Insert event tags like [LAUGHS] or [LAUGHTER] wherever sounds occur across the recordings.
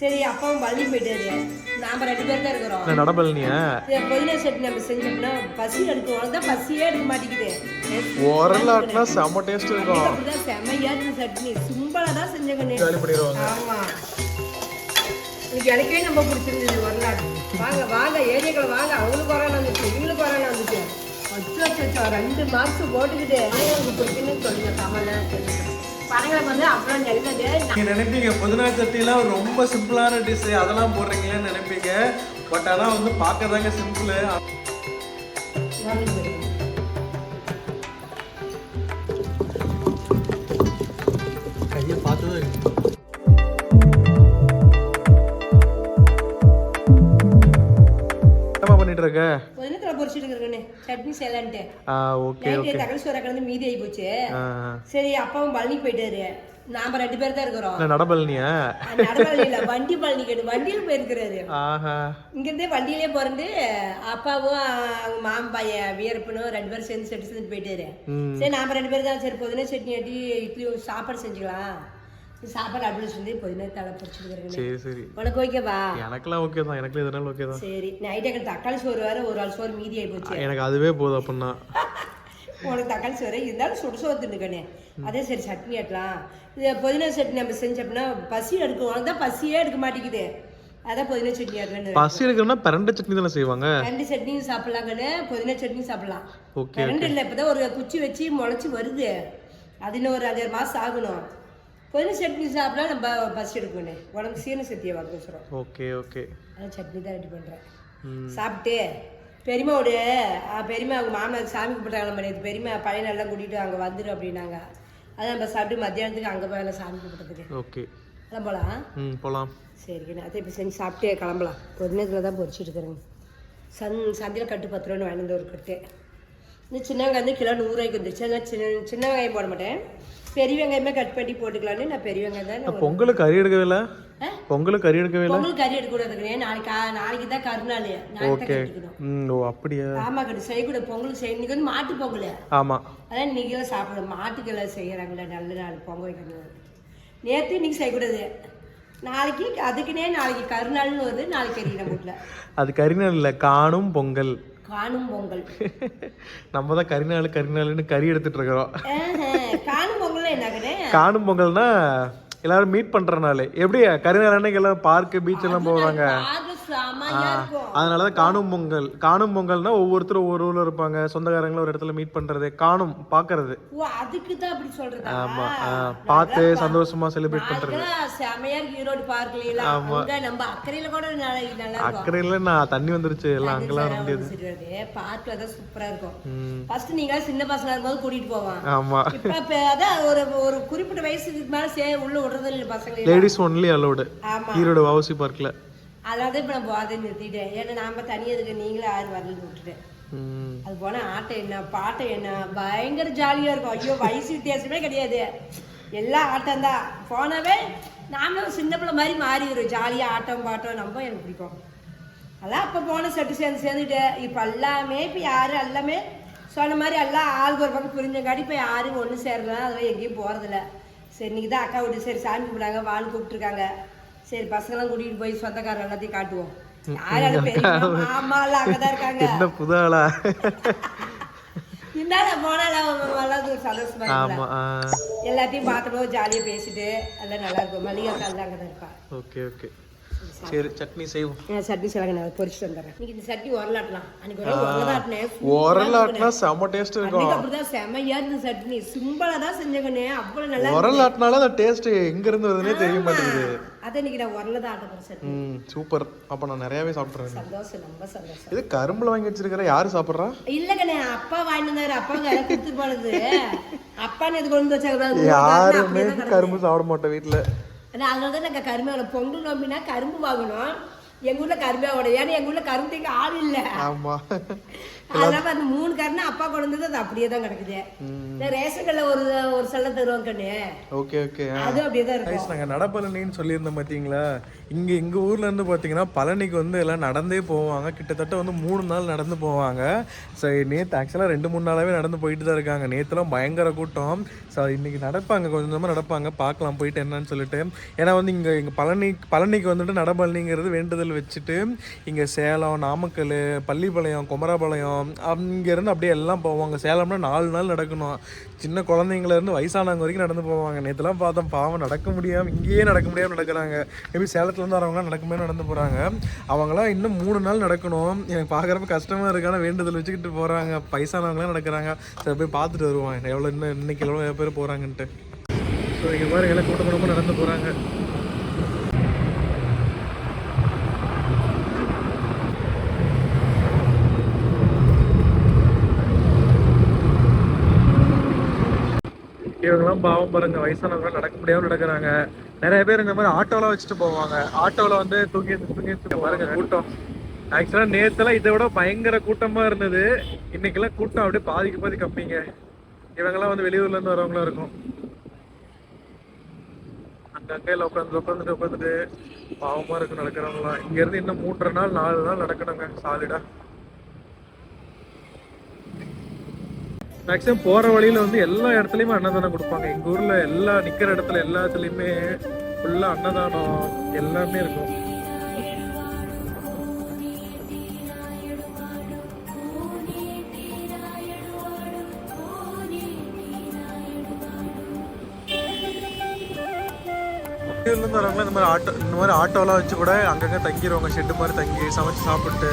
சரி அப்பாவும் பள்ளி போயிட்டாரு. நாம ரெண்டு பேர் தான் இருக்கிறோம். நடபழனியா புதினா சட்னி நம்ம செஞ்சோம்னா பசி எடுக்கும். பசியே எடுக்க மாட்டேங்குது. உரலாட்டினா செம்ம டேஸ்ட் இருக்கும். அப்படிதான் செமையா இருக்கு சட்னி. சிம்பிளா தான் பண்ணிடுவாங்க. ஆமா. இன்னைக்கு எனக்கே நம்ம பிடிச்சிருந்தது வரலாறு வாங்க வாங்க ஏரியாக்களை வாங்க. அவங்களுக்கு கொரோனா வந்துச்சு இவங்களுக்கு கொரோனா வந்துச்சு அச்சோ அச்சோ, ரெண்டு மார்க்ஸ் போட்டுக்கிட்டு. உங்களுக்கு பிடிக்குன்னு சொல்லுங்க கமல வந்து நீங்க நினைப்பீங்க புதினா சட்டிலாம் ரொம்ப சிம்பிளான டிஷ் அதெல்லாம் போடுறீங்களேன்னு நினைப்பீங்க. பட் ஆனா வந்து பார்க்கறதாங்க சிம்பிள் கையை பார்த்தது என்ன பண்ணிட்டு இருக்க? பொரிச்சிட்டு சட்னி செய்யலான்ட்டு. ஓகே சோற கலந்து மீதி ஆகி போச்சு. சரி அப்பாவும் பழனி போயிட்டாரு. நாம ரெண்டு பேர் தான் இருக்கிறோம். நடபழனியா? இல்ல வண்டி பழனி கேட்டு வண்டியில் போயிருக்கிறாரு. ஆஹா. இங்கிருந்தே வண்டியிலே பிறந்து அப்பாவும் அவங்க பையன் வீரப்பனும் ரெண்டு பேரும் சேர்ந்து செட்டு சேர்ந்து போயிட்டாரு. சரி நாம ரெண்டு பேரும் தான் சரி புதினா சட்னி ஆட்டி இட்லி சாப்பாடு செஞ்சுக்கலாம். சாப்பாடு அடுப்பில் சொல்லி புதினா தலை பிடிச்சிருக்கிறேன். சரி சரி. உனக்கு ஓகேவா எனக்கெல்லாம் ஓகே தான். எனக்குலாம் ஓகே தான். சரி நைட்டு எனக்கு தக்காளி சோறு வேற ஒரு ஆள் சோறு மீதி ஆகி போச்சு. எனக்கு அதுவே போதும் அப்படின்னா. [LAUGHS] உனக்கு தக்காளி சோறு இருந்தாலும் சுடு சோறு தின்னுக்கண்ணே. அதே சரி சட்னி ஆட்டலாம். இது புதினா சட்னி நம்ம செஞ்சோம்னா பசி எடுக்கும். உனக்கு தான் பசியே எடுக்க மாட்டேங்குது. அதான் புதினா சட்னி ஆட்டலான்னு பசி எடுக்கணும்னா பிரண்ட சட்னி தானே செய்வாங்க? ரெண்டு சட்னியும் சாப்பிடலாங்கன்னு புதினா சட்னியும் சாப்பிடலாம். ஓகே ரெண்டு இல்லை இப்போதான் ஒரு குச்சி வச்சு முளைச்சி வருது. அது இன்னும் ஒரு அஞ்சாறு மாதம் ஆகணும். புதினா சட்னி சாப்பிட்டா நம்ம பசி எடுக்கணும் உடம்பு சீன சத்தியை வாங்க ஓகே ஓகே. அதான் சட்னி தான் ரெடி பண்ணுறேன் சாப்பிட்டு பெரியம்மாவோட ஆ, பெரியம்மா அவங்க மாமனார் சாமி கும்பிட்டாங்க பண்ணியது பெரியம்மா பழைய நல்லா கூட்டிகிட்டு அங்கே வந்துடும் அப்படின்னாங்க. அதான் நம்ம சாப்பிட்டு மத்தியானத்துக்கு அங்கே போய் எல்லாம் சாமி கும்பிட்றதுக்கு ஓகே. எல்லாம் போகலாம் ம் போகலாம் சரிங்க அதை இப்போ செஞ்சு சாப்பிட்டே கிளம்பலாம். ஒரு நேரத்தில் தான் பொரிச்சிட்டு இருக்கிறேங்க. சந் சந்தையில் கட்டு பத்து ரூபான்னு வாங்கிட்டு ஒரு கட்டு. இந்த சின்ன வெங்காயம் வந்து கிலோ நூறுரூவாய்க்கு வந்துருச்சு. அதான் சின்ன சின்ன வெங்காயம் போட மாட்டேன். பெரிய வெங்காயமே கட் பண்ணி போட்டுக்கலான்னு நான் பெரிய வெங்காயம் தான் பொங்கலுக்கு கறி எடுக்கவே இல்லை? பொங்கலுக்கு கறி எடுக்கவே இல்லை கறி எடுக்கக்கூடாதுங்க நாளைக்கு கா- நாளைக்கு தான் கருநாள். நாளைக்கு தான் கட்டிக்கணும். ம் ஓ அப்படியா? ஆமா கட்டு. செய்யக்கூடாது பொங்கல் செய்ய இன்னைக்கு வந்து மாட்டு பொங்கல். ஆமாம் அதான் இன்னைக்கெல்லாம் சாப்பிடும் மாட்டுக்கெல்லாம் செய்கிறாங்களே நல்ல நாள். பொங்கல் வைக்கணும் நேற்று இன்னைக்கு செய்யக்கூடாது நாளைக்கு அதுக்குன்னே நாளைக்கு கருநாள்னு வருது. நாளைக்கு கறி நம்ம வீட்டில் அது கரிநாள் இல்லை காணும் பொங்கல். காணும் பொங்கல். நம்ம தான் கரிநாள் கரிநாள்னு கறி எடுத்துட்டு இருக்கிறோம். காணும் பொங்கல்னா எல்லாரும் மீட் பண்ற நாள். எப்படி கரிநாள் அன்னைக்கு எல்லாம் பார்க்கு பீச் எல்லாம் போவாங்க. அதனால தான் காணும் பொங்கல். காணும் பொங்கல்னா ஒவ்வொருத்தரும் ஒவ்வொரு ஊர்ல இருப்பாங்க. சொந்தக்காரங்களும் ஒரு இடத்துல மீட் பண்றது காணும் பாக்குறது அதுக்கு தான் அப்படி சொல்றதா? ஆமா பார்த்து சந்தோஷமா செலிப்ரேட் பண்றது. நாளைக்கெல்லாம் செமையா இருக்கு. ஈரோடு பார்க்கல அங்க நம்ம அக்கறையில கூட நாளைக்கு நல்லா இருக்கும். அக்கறையில நான் தண்ணி வந்துருச்சு. எல்லாம் அங்கெல்லாம் வர முடியாது. பார்க்ல தான் சூப்பரா இருக்கும். ஃபர்ஸ்ட் நீங்க சின்ன பசங்களா இருக்கும்போது கூட்டிட்டு போவான் ஆமா. இப்ப அதான் ஒரு ஒரு குறிப்பிட்ட வயசுக்கு மேல சே உள்ள விடுறது இல்லை பசங்க லேடிஸ் ஒன்லி அலோடு ஈரோடு வாவசி பார்க்ல அதாவது இப்ப நான் போதை நிறுத்திட்டேன். ஏன்னா நாம தனியா இருக்கு நீங்களே யாரும் வரலன்னு விட்டுட்டேன் அது போனா ஆட்டம் என்ன பாட்டம் என்ன? பயங்கர ஜாலியா இருக்கும். ஐயோ வயசு வித்தியாசமே கிடையாது. எல்லா ஆட்டம் தான். போனவே நாமளும் சின்ன பிள்ளை மாதிரி மாறிடுறோம். ஜாலியா ஆட்டம் பாட்டம் நம்ம எனக்கு பிடிக்கும். அதான் அப்போ போன செட்டு சேர்ந்து சேர்ந்துட்டு இப்போ எல்லாமே இப்போ யாரும் எல்லாமே சொன்ன மாதிரி எல்லாம் ஆளுக்கு ஒரு பக்கம் புரிஞ்சங்காட்டி இப்போ யாரும் ஒன்று சேரலாம் அதெல்லாம் எங்கேயும் போகிறதில்ல சரி இன்னைக்கு தான் அக்கா வீட்டு சரி சாமி கும்பிடாங்க வாழ் கூப்பிட்டுருக்காங்க. சரி பசங்களாம் கூட்டிகிட்டு போய் சொந்தக்காரர் எல்லாத்தையும் காட்டுவோம். என்ன புது ஆளா? எல்லாத்தையும் பார்த்தோம் ஜாலியாக பேசிட்டு எல்லாம் நல்லா இருக்கும். மல்லிகா கால் அங்கே தான் இருப்பா. Okay okay. சரி சட்னி செய்வோம். சட்னி சிலங்க நான் பொரிச்சுட்டு வந்துடுறேன். இன்னைக்கு இந்த சட்னி உரலாட்டலாம் அன்னைக்கு உரலாட்டினேன் உரலாட்டினா செம்ம டேஸ்ட் இருக்கும். அப்படிதான் செமையா இருந்த சட்னி. சிம்பிளா தான் செஞ்சங்கண்ணே அவ்வளவு நல்லா உரலாட்டினால அந்த டேஸ்ட் எங்க இருந்து வருதுன்னே தெரிய மாட்டேங்குது. அதை இன்னைக்கு நான் உரல தான் ம் சூப்பர் அப்ப நான் நிறையவே சாப்பிட்றேன் சந்தோஷம் ரொம்ப சந்தோஷம். இது கரும்புல வாங்கி வச்சிருக்கிற யாரு சாப்பிட்றா? இல்லக்கண்ணே அப்பா வாங்கிட்டு வந்தாரு. அப்பா கையில கொடுத்து போனது [LAUGHS] அப்பா இது கொண்டு வச்சாங்க யாருமே கரும்பு. சாப்பிட மாட்டோம் வீட்டுல அதனால தான் நாங்கள் கரும்பு வாங்கணும் பொங்கல் நோம்பினா கரும்பு வாங்கணும். எங்கள் ஊரில் கரும்பே உடைய ஏன்னா எங்கள் ஊரில் கரும்பு தைக்க ஆள் இல்லை. ஆமாம் அதனால அந்த மூணு கருணை அப்பா கொண்டு அது அப்படியே தான் கிடக்குது. இந்த ரேஷன் கடையில் ஒரு ஒரு செல்ல தருவாங்க கண்ணு. ஓகே ஓகே அது அப்படியே தான் இருக்கும். நாங்கள் நடப்பழனின்னு சொல்லியிருந்தோம் பார்த்தீங்களா இங்கே எங்கள் ஊர்ல இருந்து பார்த்தீங்கன்னா பழனிக்கு வந்து எல்லாம் நடந்தே போவாங்க. கிட்டத்தட்ட வந்து மூணு நாள் நடந்து போவாங்க. ஸோ நேற்று ஆக்சுவலாக ரெண்டு மூணு நாளாகவே நடந்து போயிட்டு தான் இருக்காங்க. நேற்றுலாம் பயங்கர கூட்டம். ஸோ இன்னைக்கு நடப்பாங்க கொஞ்சம் கொஞ்சமாக நடப்பாங்க. பார்க்கலாம் போயிட்டு என்னன்னு சொல்லிட்டு. ஏன்னா வந்து இங்கே இங்கே பழனி பழனிக்கு வந்துட்டு நடப்பழனிங்கிறது வேண்டுதல் வச்சுட்டு இங்கே சேலம் நாமக்கல் பள்ளிப்பாளையம் குமராபாளையம் அங்கேருந்து அப்படியே எல்லாம் போவாங்க. சேலம்னா நாலு நாள் நடக்கணும். சின்ன குழந்தைங்கள இருந்து வயசானவங்க வரைக்கும் நடந்து போவாங்க. நேற்றுலாம் பார்த்தோம் பாவம் நடக்க முடியாமல் இங்கேயே நடக்க முடியாமல் நடக்கிறாங்க. மேபி சேலத்துலேருந்து வரவங்க நடக்குமே நடந்து போகிறாங்க அவங்களாம் இன்னும் மூணு நாள் நடக்கணும். எனக்கு பார்க்குறப்ப கஷ்டமாக இருக்கான வேண்டுதல் வச்சுக்கிட்டு போகிறாங்க வயசானவங்களாம் நடக்கிறாங்க. சரி போய் பார்த்துட்டு வருவாங்க எவ்வளோ இன்னும் இன்னைக்கு எவ்வளோ பேர் போகிறாங்கன்ட்டு ஸோ இங்கே பாருங்க எல்லாம் கூட்டம் கூட்டமாக நடந்து போகிறாங்க இவங்கெல்லாம் பாவம் பாருங்க வயசானவங்க நடக்க முடியாம நடக்கிறாங்க. நிறைய பேர் இந்த மாதிரி ஆட்டோலாம் வச்சுட்டு போவாங்க. ஆட்டோல வந்து தூக்கி தூக்கி பாருங்க கூட்டம். ஆக்சுவலா நேத்துல இதை விட பயங்கர கூட்டமா இருந்தது. இன்னைக்கெல்லாம் கூட்டம் அப்படியே பாதிக்கு பாதி கம்மிங்க. இவங்கெல்லாம் வந்து வெளியூர்ல இருந்து வரவங்களா இருக்கும். அங்கங்கே உட்காந்து உட்காந்துட்டு உட்காந்துட்டு பாவமா இருக்கும் நடக்கிறவங்களாம் இங்க இருந்து இன்னும் மூன்றரை நாள் நாலு நாள் நடக்கணுங்க சாலிடா மேக்ஸிமம் போற வழியில வந்து எல்லா இடத்துலயுமே அன்னதானம் கொடுப்பாங்க. எங்க ஊர்ல எல்லா நிக்கிற இடத்துல எல்லாத்துலயுமே ஃபுல்லா அன்னதானம் எல்லாமே இருக்கும். இருந்து வரவங்க இந்த மாதிரி ஆட்டோ இந்த மாதிரி ஆட்டோலாம் வச்சு கூட அங்கங்கே தங்கிடுவாங்க ஷெட்டு மாதிரி தங்கி சமைச்சு சாப்பிட்டு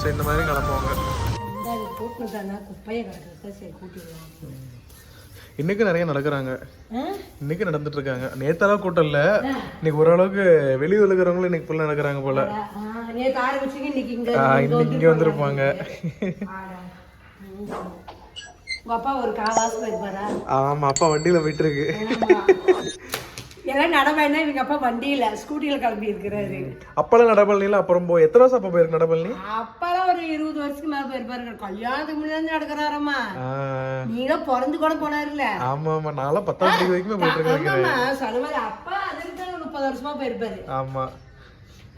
ஸோ இந்த மாதிரி கிளம்புவாங்க. கூட்டினு தானே குப்பையை சரி இன்னைக்கு நிறைய நடக்கிறாங்க? இன்னைக்கு நடந்துட்டு இருக்காங்க. நேத்தெல்லாம் கூட்டம் இல்ல. இன்னைக்கு ஓரளவுக்கு வெளியூர்ல இருக்கிறவங்களும் இன்னைக்கு ஃபுல்லா நடக்கிறாங்க போல. இன்னைக்கு இங்க வந்திருப்பாங்க. அப்பா ஒரு ஆமா அப்பா வண்டியில போயிட்டு இருக்கு. எல்லாம் நடமைனா இவங்க அப்பா வண்டியில ஸ்கூட்டியில கிளம்பி இருக்கிறாரு. அப்பெல்லாம் நடப்பழனில அப்புறம் போ எத்தனை வருஷம் அப்பா போயிருக்கு அப்பெல்லாம் ஒரு இருபது வருஷத்துக்கு மேல போயிருப்பாரு. கல்யாணத்துக்கு முன்னாடி நடக்கிறாரம்மா நீங்க பிறந்து கூட போனாருல்ல. ஆமா ஆமா நான்லாம் பத்தாம் படிக்க வரைக்குமே போயிட்டு இருக்கேன் சொன்ன மாதிரி அப்பா அதுக்கு முப்பது வருஷமா போயிருப்பாரு. ஆமா.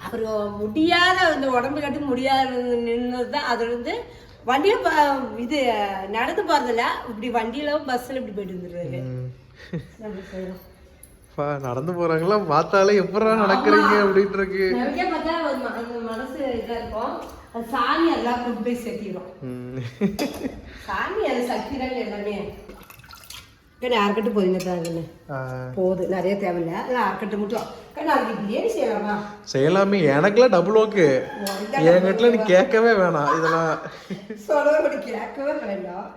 அவர் முடியாத இந்த உடம்பு கட்டு முடியாத நின்னது தான். அதுல இருந்து வண்டியில இது நடந்து போறதில்ல. இப்படி வண்டியில பஸ்ல இப்படி போயிட்டு வந்துருவாரு ம். அப்படி போயிடும். பா, நடந்து போறாங்களா? பார்த்தாலே எப்படா நடக்கிறீங்க அப்படின்ட்டு இருக்கு மனசு இதா இருக்கும். சாமி அதெல்லாம் கொண்டு போய் சேர்த்திடும். சாமி அது சக்தி தான் எல்லாமே கண்ணு யாருக்கிட்ட போதுங்க தான். போகுது நிறைய தேவையில்ல. அது யாருக்கிட்ட மட்டும். கண்ணு அதுக்கு பிரியாணி செய்யலாமா? செய்யலாமே. எனக்குலாம் டபுள் ஓகே என்கிட்ட நீ கேட்கவே வேணாம். இதெல்லாம் [LAUGHS] சொல்ல கேட்கவே வேண்டாம்.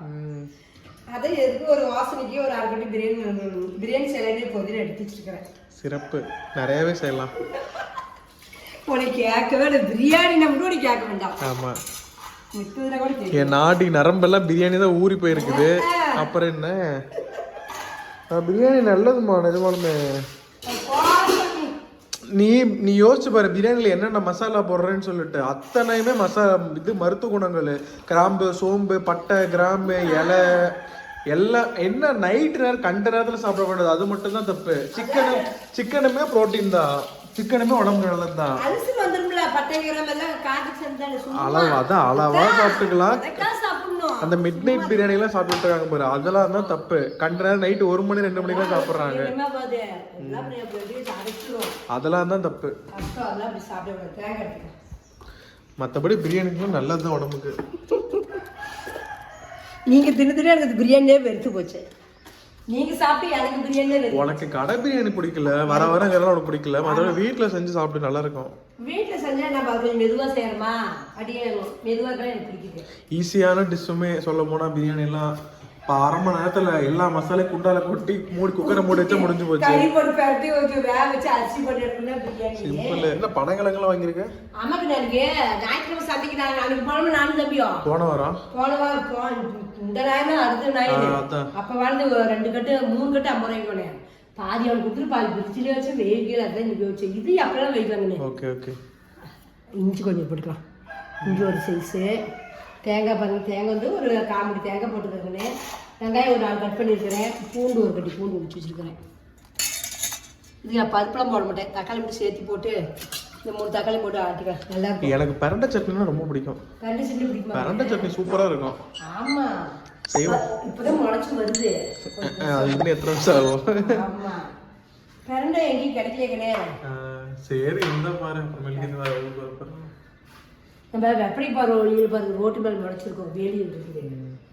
அதை எதுக்கு ஒரு வாசனைக்கு ஒரு அரை கட்டி பிரியாணி பிரியாணி செய்யறதே போதுன்னு எடுத்து வச்சிருக்கிறேன். சிறப்பு. நிறையவே செய்யலாம். உனக்கு கேட்கவே இல்லை. பிரியாணி நம்ம கூட கேட்க வேண்டாம். ஆமா. முத்துதுல கூட கேட்க என் நாடி நரம்பெல்லாம் பிரியாணி தான் ஊறி போயிருக்குது. அப்புறம் என்ன? பிரியாணி நல்லதுமா நிஜமாலுமே. நீ நீ யோசிச்சு பாரு பிரியாணில என்னென்ன மசாலா போடுறேன்னு சொல்லிட்டு. அத்தனையுமே மசாலா இது மருத்துவ குணங்கள். கிராம்பு சோம்பு பட்டை கிராம்பு இலை எல்லாம் என்ன நைட்டு நேரம் கண்ட நேரத்தில் சாப்பிடக்கூடாது அது மட்டும் தான் தப்பு. சிக்கனு சிக்கனுமே புரோட்டீன் தான். சிக்கனுமே உடம்பு நல்லது தான் அளவு அதான் அளவா சாப்பிட்டுக்கலாம். அந்த மிட் நைட் பிரியாணி எல்லாம் சாப்பிட்டு இருக்காங்க பாரு. அதெல்லாம் தான் தப்பு. கண்ட நேரம் நைட்டு ஒரு மணி ரெண்டு மணிக்கு சாப்பிடுறாங்க. அப்படியே அரைச்சிரும். அதெல்லாம் தான் தப்பு. மற்றபடி பிரியாணிக்கு நல்லது தான் உடம்புக்கு. நீங்க தின்னு தின்னு எனக்கு பிரியாணியே வெறுத்து போச்சு. நீங்க சாப்பிட்டு எனக்கு வெறுத்து உனக்கு கடை பிரியாணி பிடிக்கல வர வர இதெல்லாம் உனக்கு பிடிக்கல. மற்றபடி வீட்டில் செஞ்சு சாப்பிட்டு நல்லா இருக்கும். வீட்டில் செஞ்சா நம்ம அது கொஞ்சம் மெதுவாக செய்யணுமா? அப்படியே மெதுவாக தான் எனக்கு பிடிக்குது. ஈஸியான டிஷ்ஷுமே சொல்ல போனால் பிரியாணி எல்லாம் இப்போ அரை மணி நேரத்தில் எல்லா மசாலையும் குண்டால கொட்டி மூடி குக்கரை மூடி வச்சா முடிஞ்சு போச்சு. கறி போட்டு பரட்டி கொஞ்சம் வேக வச்சு அரிசி போட்டு பிரியாணி. சிம்பிள் என்ன பனங்கிழங்கெல்லாம் வாங்கியிருக்கேன் ஆமாக்கு எனக்கு. ஞாயிற்றுக்கிழமை சந்தைக்கு நான் அன்னைக்கு போனோம் நானும் தம்பியும். போன வாரம்? போன வாரம் போ- இந்த நாயனா அடுத்த அதான். அப்ப வாழ்ந்து ரெண்டு கட்டு மூணு கட்டு ஐம்பது ரூபாய்க்கு போனேன் பாதி அவன் கொடுத்துட்டு பாதி பிரிச்சிலே வச்சு வெயில் அதான் நிக்க வச்சு. இது எப்பெல்லாம் வைக்கலாங்கண்ணே ஓகே ஓகே இஞ்சி கொஞ்சம் போட்டுக்கலாம். இஞ்சி ஒரு சைஸு தேங்காய் பாருங்க தேங்காய் வந்து ஒரு காமெடி தேங்காய் போட்டுக்கிறேன். வெங்காயம் ஒரு நாலு கட் பண்ணியிருக்கிறேன். பூண்டு ஒரு கட்டி பூண்டு உடிச்சு வச்சுருக்கிறேன். இதுக்கு நான் பருப்புலாம் போட மாட்டேன். தக்காளி மட்டும் சேர்த்து போட்டு இந்த மூணு தக்காளி போட்டு ஆட்டிக்கலாம் நல்லா இருக்கும். எனக்கு பரண்ட சட்னினா ரொம்ப பிடிக்கும். கரண்டி செஞ்சு பிடிக்குமா? பரண்ட சட்னி சூப்பராக இருக்கும். ஆமா. செய்வோம் இப்போதான் முளைச்சு வருது. அது இன்னும் எத்தனை நிமிஷம் ஆகும்? ஆமா. கரண்டை எங்கேயும் கிடைக்கலையே ஆ, சரி இந்த பாரு. அப்புறமேலுக்கு இந்த. நம்ம வெப்படி பாரு ஒளியில் பாருங்க ரோட்டு மேல் முளைச்சிருக்கோம் வேலியில் இருக்குது.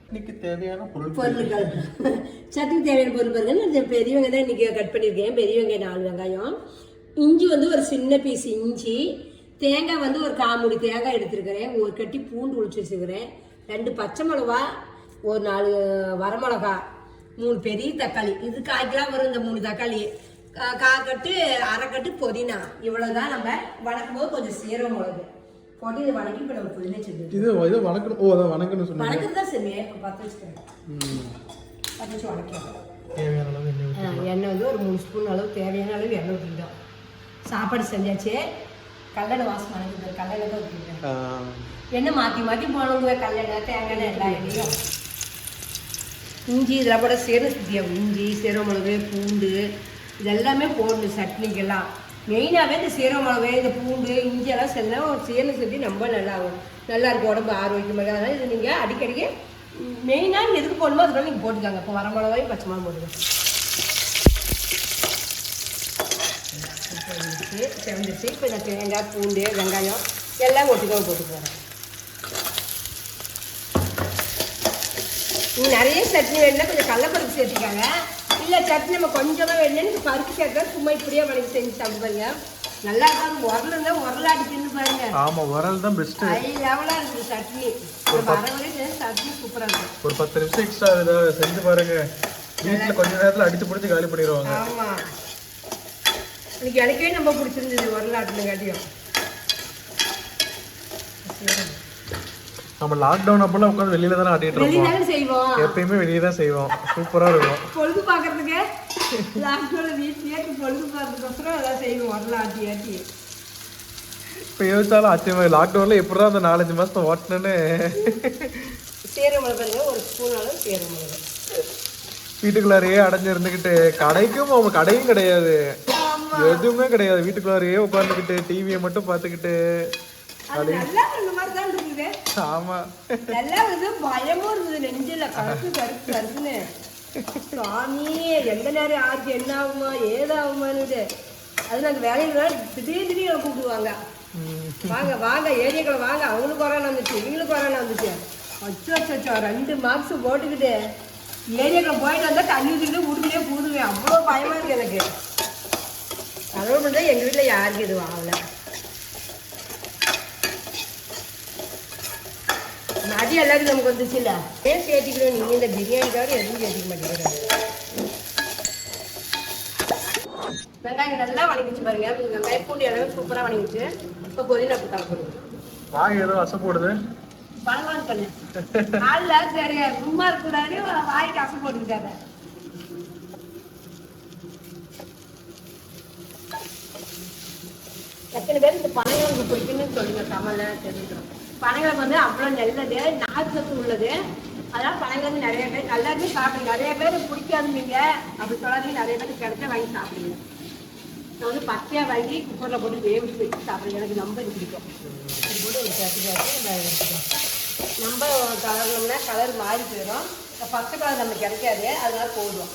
இன்னைக்கு தேவையான பொருள் பொருட்கள் [LAUGHS] சத்துக்கு தேவையான பொருள் பாருங்க இந்த பெரிய வெங்காயம் தான் இன்னைக்கு கட் பண்ணியிருக்கேன். பெரிய வெங்காயம் நாலு வெங்காயம் இஞ்சி வந்து ஒரு சின்ன பீஸ் இஞ்சி தேங்காய் வந்து ஒரு காமுடி தேங்காய் எடுத்திருக்கிறேன். ஒரு கட்டி பூண்டு உளிச்சு வச்சுருக்கிறேன். ரெண்டு பச்சை மிளகா ஒரு நாலு வரமிளகா மூணு பெரிய தக்காளி. இது கால் கிலோ வரும் இந்த மூணு தக்காளி. கா- கால் கட்டு அரை கட்டு புதினா. இவ்வளோதான் நம்ம வணக்கும் போது கொஞ்சம் சீரக மிளகு போட்டு இதை வணக்கி இப்போ நம்ம புதினா இது இது வணக்கணும் ஓ அதான் வணக்கம்னு சொன்னீங்க. வணக்கம் தான் சரி பத்து வச்சுக்கிறேன். பத்து வச்சு வணக்கம் தேவையான அளவு எண்ணெய் ஊத்தி. ஆ, எண்ணெய் வந்து ஒரு மூணு ஸ்பூன் அளவு தேவையான அளவு எண்ணெய் ஊற்றிக்கிட்டோம் சாப்பாடு செஞ்சாச்சு. கல்லெண்ணெய் வாசம் வணங்கிட்டு கல்லெண்ணெய் தான் ஊற்றிக்கிட்டேன் ஆ, எண்ணெய் மாற்றி மாற்றி போனவங்க கல்லெண்ணெய் தேங்காய் எல்லா எண்ணெயும். இஞ்சி இதெல்லாம் கூட சீரக சுத்தியம். இஞ்சி சீரக மிளகு பூண்டு இதெல்லாமே போடணும் சட்னிக்கெல்லாம். மெயினாகவே இந்த சீரக மிளகு இந்த பூண்டு இஞ்சியெல்லாம் எல்லாம் செஞ்சால் செஞ்சு ரொம்ப நல்லா நல்லா இருக்கும் உடம்பு ஆரோக்கியமாக அதனால் இது நீங்கள் அடிக்கடிக்கு மெயினாக எதுக்கு போடணுமோ அதுக்குள்ள நீங்கள் போட்டுக்காங்க. இப்போ வர மிளகாயும் பச்சை மிளகா போட்டுக்கோங்க. செவந்துச்சு இப்போ இந்த தேங்காய் பூண்டு வெங்காயம் எல்லாம் ஒட்டுக்காக போட்டு போகிறேன் நீங்கள் நிறைய சட்னி வேணும்னா கொஞ்சம் கடலப்பருப்பு சேர்த்துக்காங்க. இல்லை சட்னி நம்ம கொஞ்சமாக வேணும்னு பருப்பு சேர்த்தா சும்மா இப்படியே வணக்கி செஞ்சு சாப்பிட்டு பாருங்க. நல்லா இருக்கும் உரல் இருந்தால் உரலாடி தின்னு பாருங்க. ஆமா உரல் தான் பெஸ்ட் ஹை லெவலாக இருக்குது சட்னி. ஒரு வர வரையும் சட்னி சூப்பராக இருக்கும். ஒரு பத்து நிமிஷம் எக்ஸ்ட்ரா ஏதாவது செஞ்சு பாருங்க. வீட்டுல கொஞ்ச நேரத்துல அடிச்சு பிடிச்சி காலி பண்ணிடுவாங்க. ஆமாம் எனக்கு எனக்கே ரொம்ப பிடிச்சிருந்தது உரலாட்டின காட்டியும் நம்ம லாக்டவுன் அப்பெல்லாம் உட்காந்து வெளியில தானே ஆட்டிட்டு இருப்போம். செய்வோம். எப்பயுமே வெளியே தான் செய்வோம். சூப்பரா இருக்கும். பொழுது பார்க்கறதுக்கு லாக்டவுன்ல வீட்லயே பொழுது பார்க்கறதுக்கோசரம் அதான் செய்வோம். வரலாம் ஆட்டி ஆட்டி. இப்ப யோசிச்சாலும் ஆச்சரியமா லாக்டவுன்ல எப்படிதான் அந்த நாலஞ்சு சீரக மிளகு பாருங்க. ஒரு ஸ்பூன் அளவு சீரக மிளகு வீட்டுக்குள்ளாரையே அடைஞ்சு இருந்துகிட்டு கடைக்கும் அவங்க கடையும் கிடையாது. எதுவுமே கிடையாது. வீட்டுக்குள்ளாரையே உட்காந்துக்கிட்டு டிவியை மட்டும் பார்த்துக்கிட்டு இருக்குது ஆமா. நல்லா பயமும் இருந்தது நெஞ்சில கருப்பு கருப்பு கருப்புன்னு. சுவாமி எந்த நேரம் யாருக்கு என்ன ஆகுமா ஏதாகுமான்னு அது நாங்கள் வேலையில் திடீர் திடீர்னு கூப்பிடுவாங்க. வாங்க வாங்க ஏரியாக்களை வாங்க. அவங்களுக்கு கொரோனா வந்துச்சு. இவங்களுக்கு கொரோனா வந்துச்சு. அச்சோ அச்சோ ரெண்டு மார்க்ஸ் போட்டுக்கிட்டு ஏரியாக்களை போயிட்டு வந்தால் தண்ணி ஊற்றிக்கிட்டு வீட்டுக்குள்ளேயே பூதுவேன். அவ்வளோ பயமா இருக்கு எனக்கு. மட்டும் எங்கள் வீட்டில் யாருக்கு எதுவும் ஆகலை. மதியம் எல்லாருக்கும் நமக்கு வந்துச்சு இல்லை? ஏன் சேர்த்திக்கிறோம் நீங்கள் இந்த பிரியாணிக்காக எதுவும் சேர்த்திக்க மாட்டேங்கிறாங்க வெங்காயம் நல்லா வணங்கிச்சு பாருங்க. வெங்காயம் பூண்டு எல்லாமே சூப்பராக வணங்கிச்சு இப்போ வாய் ஏதோ அசை போடுது. பழவான் பண்ணு. நாளில் சரி சும்மா இருக்கக்கூடாது வாய்க்கு அசை போட்டுக்கிட்டாங்க எத்தனை பேர் இந்த பனைகிழங்கு பிடிக்குன்னு சொல்லுங்க தமிழ்ல தெரிஞ்சுக்கிறோம். பனைகிழங்கு வந்து அவ்வளோ நல்லது நாற்று சத்து உள்ளது. அதனால பனைகிழங்கு நிறைய பேர் எல்லாருமே சாப்பிடுங்க. நிறைய பேர் பிடிக்காதுங்க அப்படி சொல்லாதீங்க. நிறைய பேர் கிடைச்சா வாங்கி சாப்பிடுங்க. நான் வந்து பச்சையாக வாங்கி குக்கரில் போட்டு வேவிச்சு வச்சு சாப்பிடுங்க எனக்கு ரொம்ப பிடிக்கும். அது போட்டு ஒரு சட்டி நம்ம எடுத்துக்கலாம் கலர்னோம்னா கலர் மாறி போயிடும். பச்சை கலர் நமக்கு கிடைக்காது. அதனால போடுவோம்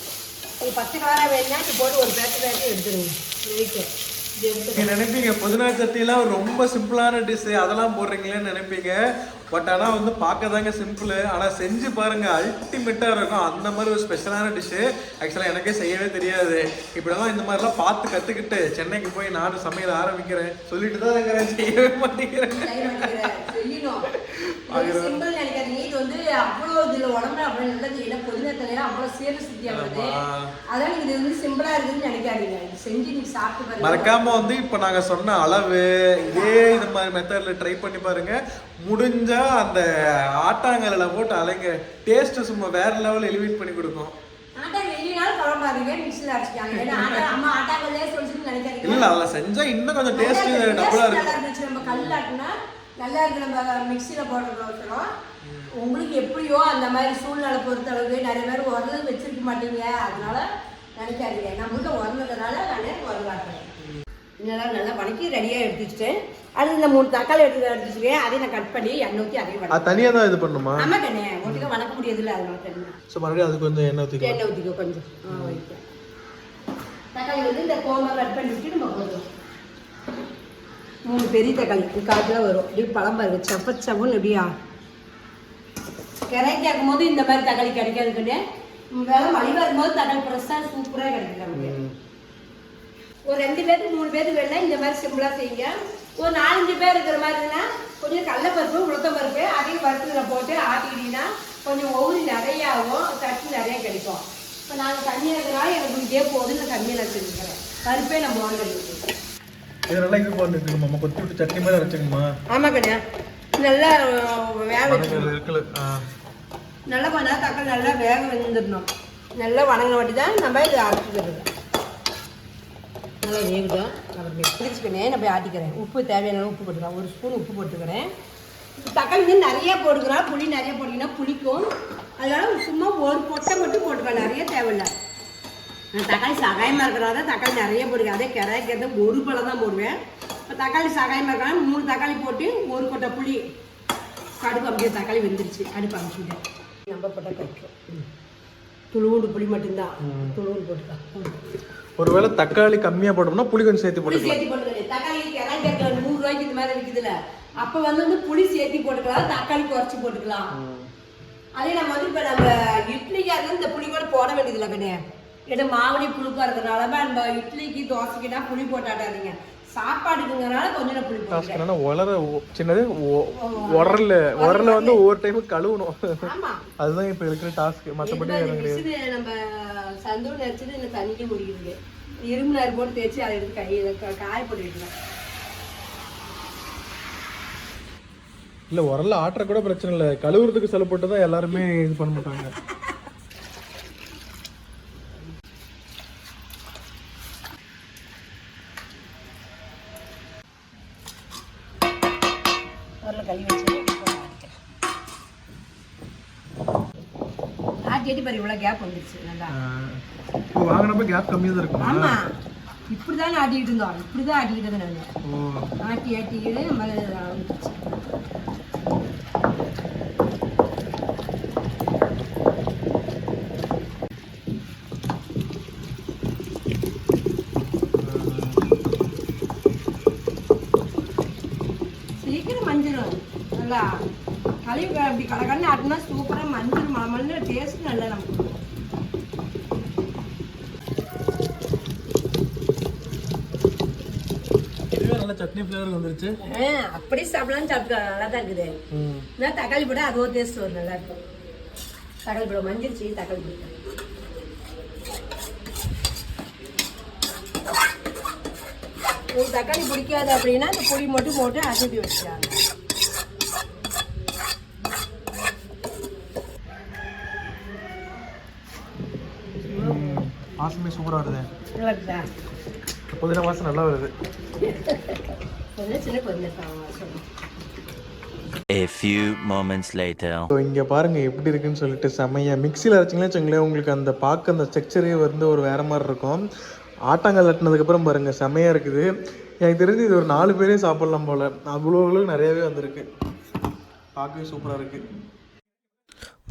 இது பச்சை கலராக வேணும்னா இது போட்டு ஒரு பேட்டு பேட்டு எடுத்துருங்க. வெயிட்டு நினைப்பீங்க புதினா சட்டிலாம் ரொம்ப சிம்பிளான டிஷ் அதெல்லாம் போடுறீங்களேன்னு நினைப்பீங்க. பட் ஆனா வந்து பார்க்க தாங்க சிம்பிள் ஆனா செஞ்சு பாருங்க அல்டிமேட்டா இருக்கும். அந்த மாதிரி ஒரு ஸ்பெஷலான டிஷ் ஆக்சுவலா எனக்கே செய்யவே தெரியாது. இப்படிலாம் இந்த மாதிரிலாம் பார்த்து கத்துக்கிட்டு சென்னைக்கு போய் நானும் சமையல் ஆரம்பிக்கிறேன். சொல்லிட்டு தான் இருக்கிறேன் செய்யவே மாட்டேங்கிறேன். இது. இது வந்து அவ்வளோ இதுல உடம்புல அவ்வளோ நல்லது. ஏன்னா புதினா தலையில அவ்வளோ சீர சக்தியா வருது. அதான் இது வந்து சிம்பிளா இருக்குதுன்னு நினைக்காதீங்க. இது செஞ்சு நீங்க சாப்பிட்டு பாருங்க. மறக்காம வந்து இப்போ நாங்க சொன்ன அளவு இதே இந்த மாதிரி மெத்தட்ல ட்ரை பண்ணி பாருங்க. முடிஞ்சா அந்த ஆட்டாங்கல்ல போட்டு அலைங்க. டேஸ்ட் சும்மா வேற லெவல் எலிவேட் பண்ணி கொடுக்கும். இல்ல அதில் செஞ்சா இன்னும் கொஞ்சம் டேஸ்ட் டபுளா நல்லா இருக்கும். இருந்துச்சு. நம்ம கல்லாட்டினா நல்லா இருக்கு. நம்ம மிக்சியில் போடுறதுக்கோசரம். உங்களுக்கு எப்படியோ அந்த மாதிரி சூழ்நிலை பொறுத்த அளவுக்கு நிறைய பேர் உரல் வச்சிருக்க மாட்டீங்க. அதனால நினைக்காதீங்க. நம்மள்ட்ட உரலுறதுனால நான் உரலாக்குறேன் இதெல்லாம் நல்லா வணக்கி ரெடியாக எடுத்து வச்சுட்டேன் அடுத்து இந்த மூணு தக்காளி எடுத்து எடுத்து வச்சுருக்கேன் அதையும் நான் கட் பண்ணி எண்ணெய் ஊற்றி அதையும் அது வணக்கம் தனியாக தான் இது பண்ணுமா? ஆமா கண்ணே. ஒட்டுக்க வணக்க முடியாதுல்ல அதனால தனியாக ஸோ மறுபடியும் அதுக்கு கொஞ்சம் எண்ணெய் ஊற்றிக்கலாம் எண்ணெய் ஊற்றிக்கோ கொஞ்சம். தக்காளி வந்து இந்த கோமா கட் பண்ணி நம்ம போதும் மூணு பெரிய தக்காளி காட்டில் வரும். இப்படி பழம் பாருங்க. எப்படியா கிரை கேட்கும் போது இந்த மாதிரி தக்காளி கிடைக்காதுக்குன்னு விலை மலிவாக இருக்கும்போது தக்காளி ஃப்ரெஷ்ஷாக சூப்பராக கிடைக்குது நமக்கு. ஒரு ரெண்டு பேருக்கு மூணு பேருக்கு வேணா இந்த மாதிரி சிம்பிளாக செய்யுங்க. ஒரு நாலஞ்சு பேர் இருக்கிற மாதிரினா கொஞ்சம் கடலப்பருப்பு உளுத்தம் பருப்பு அதையும் பருப்புல போட்டு ஆட்டிக்கிட்டீங்கன்னா கொஞ்சம் ஒவ்வொரு நிறைய ஆகும் சட்னி நிறைய கிடைக்கும். இப்போ நாங்கள் தண்ணியாக இருக்கிறனால எனக்கு இதே போதும் நான் தண்ணியை நான் செஞ்சுக்கிறேன். பருப்பே நம்ம வாங்குறது இது நல்லா இது பண்ணிட்டு நம்ம கொத்தி விட்டு சட்னி மாதிரி அரைச்சிக்கணுமா? ஆமாம் கண்ணியா நல்லா வேக இருக்குல்ல. நல்லா பண்ணா தக்காளி நல்லா வேக வெந்துடணும் நல்லா வணங்கின வாட்டி தான் நம்ம இதை அரைச்சிக்கிறது. நல்லா வேகுதோம் நம்ம பிடிச்சிக்கினேன் நான் போய் ஆட்டிக்கிறேன். உப்பு தேவையான உப்பு போட்டுக்கிறேன் ஒரு ஸ்பூன் உப்பு போட்டுக்கிறேன். தக்காளி வந்து நிறைய போட்டுக்கிறோம் புளி நிறைய போட்டிங்கன்னா புளிக்கும். அதனால சும்மா ஒரு கொட்டை மட்டும் போட்டுக்கலாம். நிறைய தேவையில்லை. நான் தக்காளி சகாயமாக இருக்கிறனால தான் தக்காளி நிறைய போடுவேன் அதே கிராய்க்கிறது ஒரு பழம் தான் போடுவேன். இப்போ தக்காளி சகாயமாக இருக்கிறனால மூணு தக்காளி போட்டு ஒரு கொட்டை புளி கடுப்பு அப்படியே தக்காளி வெந்துருச்சு. அடுப்பு அனுப்பிச்சுட்டேன் நம்ம போட்டால் கழிக்கும் துளுவுண்டு புளி மட்டும்தான். துளுவுண்டு போட்டுக்கலாம் ஒருவேளை தக்காளி கம்மியாக போட்டோம்னா புளி கொஞ்சம் சேர்த்து புளி போட்டுக்கலாம். சேர்த்து போட்டுக்கலாம் தக்காளி கிராய்க்கிறது நூறு ரூபாய்க்கு இந்த மாதிரி விற்குதுல அப்போ வந்து வந்து புளி சேர்த்து போட்டுக்கலாம். தக்காளி குறைச்சி போட்டுக்கலாம். அதே நம்ம வந்து இப்போ நம்ம இட்லிக்காக இருந்தால் இந்த புளி கூட போட வேண்டியதில்லை கண்ணே. ஏன்னா மாவடி புளிப்பாக இருக்கிறனால நம்ம இட்லிக்கு தோசைக்குனா புளி போட்டாட்டாதீங்க சாப்பாடுக்குங்கிறனால கொஞ்சம் புளி என்னன்னா உலர சின்னது உரல்ல உரல்ல வந்து ஒவ்வொரு டைம் கழுவணும். அதுதான் இப்போ இருக்கிற டாஸ்க் மிஷினு நம்ம சந்தூர் நடிச்சது இந்த தண்ணிக்கு முடிக்கிறது இரும்பு நேரம் போட்டு தேய்ச்சி அதை எடுத்து கையில் காய இல்ல உரல்ல ஆட்டுற கூட பிரச்சனை இல்லை. கழுவுறதுக்கு செலவு போட்டு தான் எல்லாருமே இது பண்ண மாட்டாங்க. [LAUGHS] கேப் வந்துருச்சு நல்லா. இப்போ வாங்கினப்ப கேப் கம்மியாக தான் இருக்குமா? ஆமா. இப்படிதான் ஆட்டிக்கிட்டு இருந்தோம். இப்படிதான் ஆட்டிக்கிட்டு இருந்தேன் நான். ஆட்டி ஆட்டிக்கிட்டு நம்ம வந்துருச்சு சீக்கிரம் மஞ்சிடும் நல்லா கழுவி அப்படி கடற்கன்னு ஆட்டினா சூப்பராக மஞ்சள் மலமல்னு டேஸ்ட் நல்லா நமக்கு கொடுக்கும். இதுவே நல்ல சட்னி ஃப்ளேவர் வந்துருச்சு? ஆ, அப்படியே சாப்பிடலாம் சாப்பிட்டுக்கலாம் நல்லா தான் இருக்குது நான் தக்காளி போட அது ஒரு டேஸ்ட் வரும் நல்லா இருக்கும். தக்காளி போட மஞ்சிருச்சு தக்காளி போட தக்காளி பிடிக்காது அப்படின்னா இந்த பொடி மட்டும் போட்டு அசைப்பி வச்சுக்கலாம். ம். வாசமே சூப்பராக வருது. புதினா வாசம் நல்லா வருது. [LAUGHS] கொஞ்சம் சின்ன கொஞ்சம் சொல்லணும் A few moments later. So இங்கே பாருங்கள் எப்படி இருக்குன்னு சொல்லிட்டு செம்மையா மிக்சியில் அரைச்சிங்களே வச்சுங்களேன் உங்களுக்கு அந்த பார்க்க அந்த ஸ்ட்ரக்சரே வந்து ஒரு வேறு மாதிரி இருக்கும். ஆட்டாங்கல் அட்டினதுக்கப்புறம் பாருங்கள் செம்மையாக இருக்குது. எனக்கு தெரிஞ்சு இது ஒரு நாலு பேரே சாப்பிட்லாம் போல். அவ்வளோ நிறையவே வந்திருக்கு. பார்க்கவே சூப்பராக இருக்குது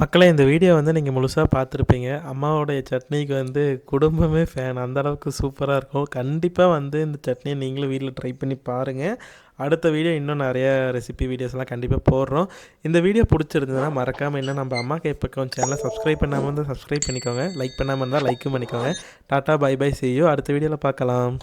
மக்களே இந்த வீடியோ வந்து நீங்கள் முழுசாக பார்த்துருப்பீங்க. அம்மாவோடைய சட்னிக்கு வந்து குடும்பமே ஃபேன் அந்த அளவுக்கு சூப்பராக இருக்கும். கண்டிப்பாக வந்து இந்த சட்னியை நீங்களும் வீட்டில் ட்ரை பண்ணி பாருங்கள் அடுத்த வீடியோ இன்னும் நிறையா ரெசிபி வீடியோஸ்லாம் கண்டிப்பாக போடுறோம். இந்த வீடியோ பிடிச்சிருந்ததுன்னா மறக்காமல் இன்னும் நம்ம அம்மா கைப்பக்கம் சேனலை சப்ஸ்கிரைப் பண்ணாமல் இருந்தால் சப்ஸ்கிரைப் பண்ணிக்கோங்க. லைக் பண்ணாமல் இருந்தால் லைக்கும் பண்ணிக்கோங்க. டாட்டா பை பை செய்யோ அடுத்த வீடியோவில் பார்க்கலாம்.